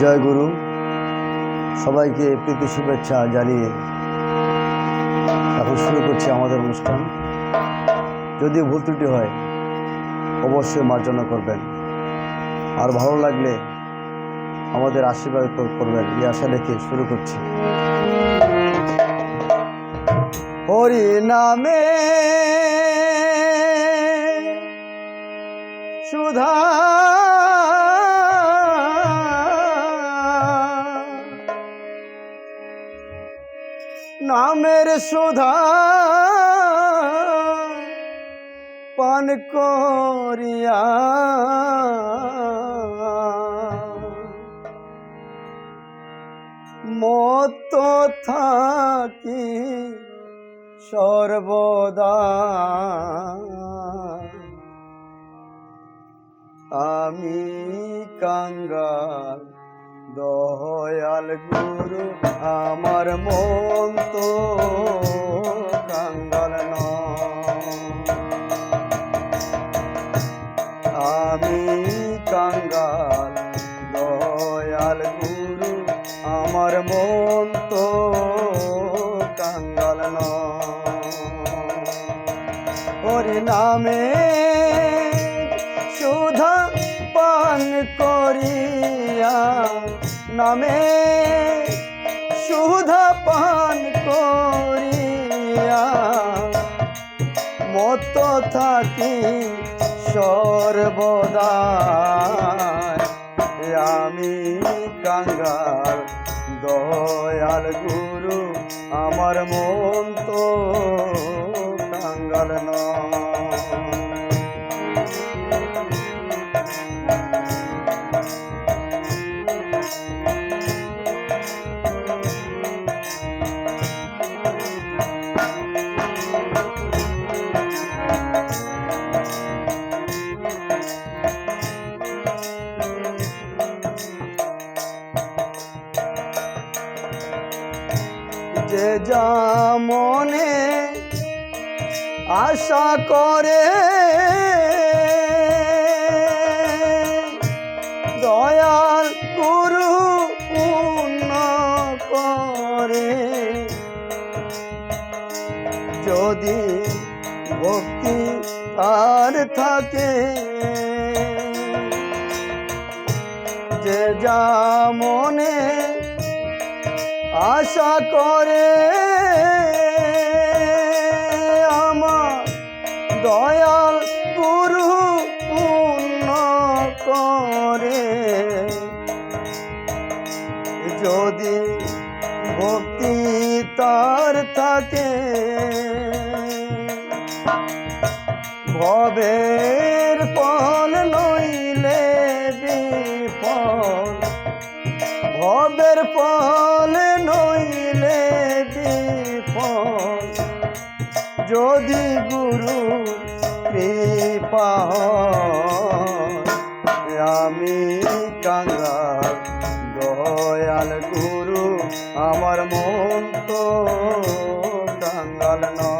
জয় গুরু। সবাইকে প্রীতি, শুভেচ্ছা জানিয়ে এখন শুরু করছি আমাদের অনুষ্ঠান। যদি ভুল ত্রুটি হয়, অবশ্যই মার্জনা করবেন। আর ভালো লাগলে আমাদের আশীর্বাদ করবেন। এই আশা রেখে শুরু করছি। হরি নামে সুধা নামের সুধা পান করিয়া। মত থাকি সর্বদা। আমি কাঙ্গাল দয়াল গুরু, আমার মন তো কাঙ্গাল। আমি কাঙ্গাল, দয়াল গুরু, আমার মন তো কাঙ্গাল হরি নামে সুধা পান করিয়া নামে সুধা পান করিয়া মত থাকি সর্বদা। আমি কাঙ্গাল, দয়াল গুরু, আমার মন তো কাঙ্গাল নয়। যে মনে আশা করে। দয়াল গুরু পূর্ণ করে। যদি ভক্তি আর থাকে, যে যা মনে আশা করে আমার দয়াল গুরু পূর্ণ করে। যদি ভক্তি তার থাকে, ভবের ফল নইলে বিফল। ভবের ফল যদি গুরু কৃপা আমি কাঙ্গাল দয়াল গুরু আমার মন তো কাঙ্গাল নয়।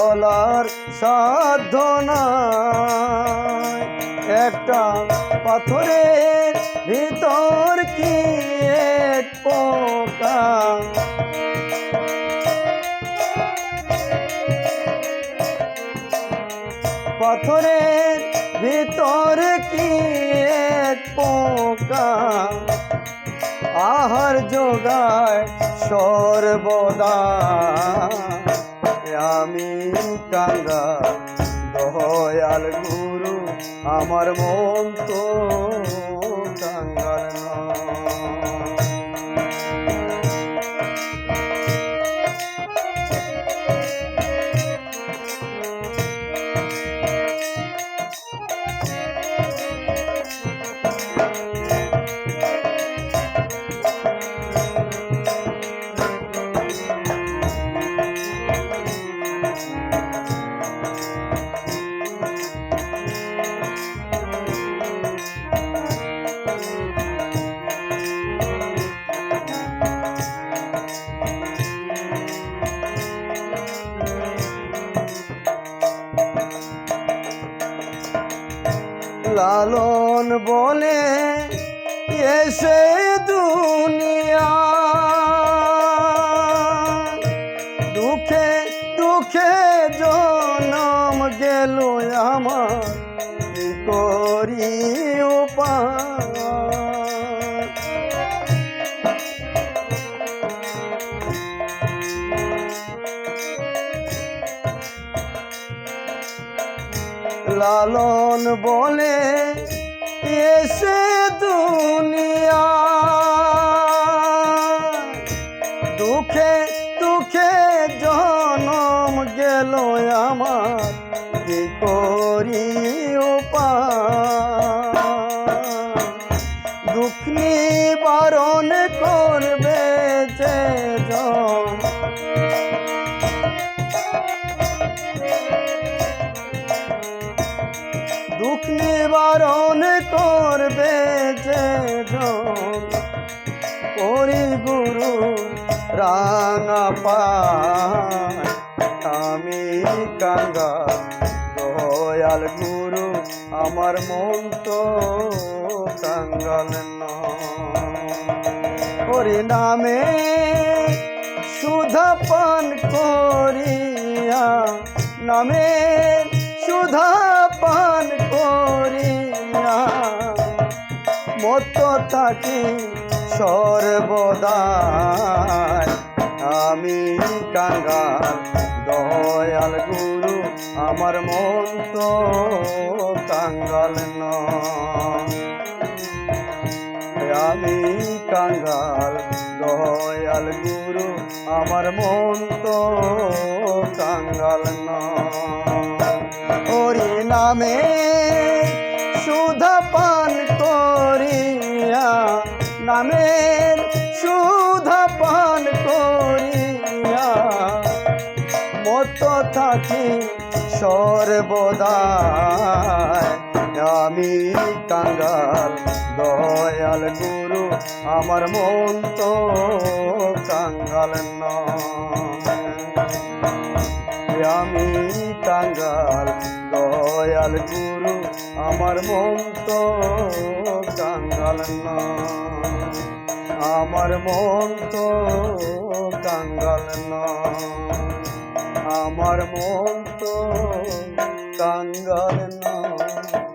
চলার সাধনা। একটা পাথরের ভিতর কি এক পোকা? পাথরের ভিতরে কি এক কাম আহার যোগায় সর্বদা। আমি কাঙ্গা দয়াল গুরু আমার মন তো কাঙ্গাল নয়। লালন বলে এসে দুনিয়া লালন বলে এসে দুনিয়া। দুঃখে কাঙ্গা দয়াল গুরু, আমার মন তো কাঙ্গাল হরি নামে সুধা পান করিয়া, নামে সুধা পান করিয়া মত থাকি সর্বদাই। আমি কাঙ্গাল দয়াল গুরু, আমার মন তো কাঙ্গাল আমি কাঙ্গাল, দয়াল গুরু, আমার মন তো কাঙ্গাল হরি নামে সুধা পান করিয়া, নামের সুধা পান থাকি সর্বদাই। আমি কাঙ্গাল, দয়াল গুরু, আমার মন তো কাঙ্গাল আমি কাঙ্গাল, দয়াল গুরু, আমার মন তো কাঙ্গাল আমার মন তো কাঙ্গাল আমার মন তো কাঙ্গাল নয়।